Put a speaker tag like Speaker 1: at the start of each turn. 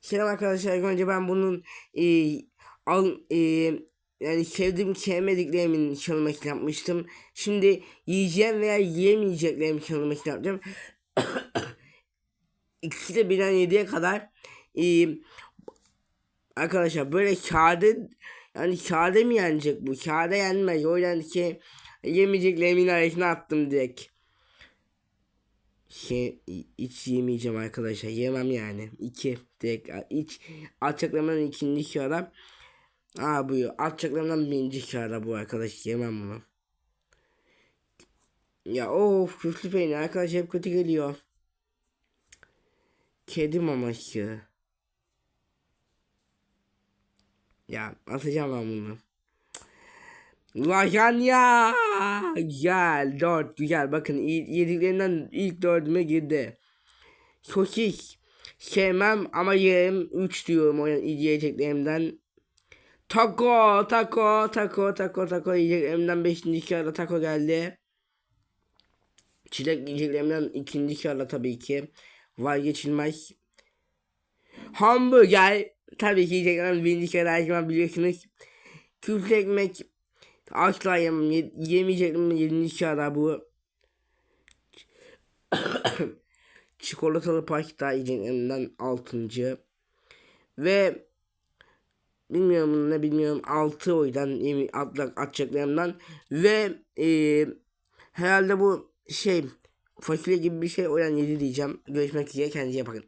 Speaker 1: Selam arkadaşlar. Önce ben bunun e, al, e, yani sevdiğim sevmediklerimin çalmak yapmıştım. Şimdi yiyeceğim veya yiyemeyeceklerimi çalmak yapacağım. İkisi de birden yediye kadar e, arkadaşlar böyle kağıdı yani kağıda mı yenecek bu? Kağıda yenmez. O yüzden ki yemeyeceklerimin arasına attım direkt. Şey, hiç yemeyeceğim arkadaşlar. Yemem yani. İki. Direkt hiç atacaklarımdan ikinci kağıda. Aa bu atacaklarımdan birinci kağıda bu arkadaş. Yemem bunu. Ya of küflü peynir arkadaş hep kötü geliyor. Kedi maması. Ya atacağım ben bunu. Lajanya gel dört güzel bakın yediklerinden ilk dördüme girdi. Sosis sevmem ama yerim 3 diyorum o yiyeceklerimden. Taco taco taco taco taco yiyeceklerimden 5. kağıda taco geldi. Çilek yiyeceklerimden ikinci kağıda tabii ki vazgeçilmez. Hamburger tabii ki yiyeceklerimden birinci kağıda her zaman biliyorsunuz. Küflü ekmek Asla yemem. Ye yemeyecektim. Yedinci kağıda bu. Çikolatalı pasta yiyeceklerimden altıncı. Ve bilmiyorum ne bilmiyorum altı o yüzden yemi atlak atacaklarımdan ve e, herhalde bu şey fasulye gibi bir şey o yüzden yedi diyeceğim. Görüşmek üzere kendinize bakın.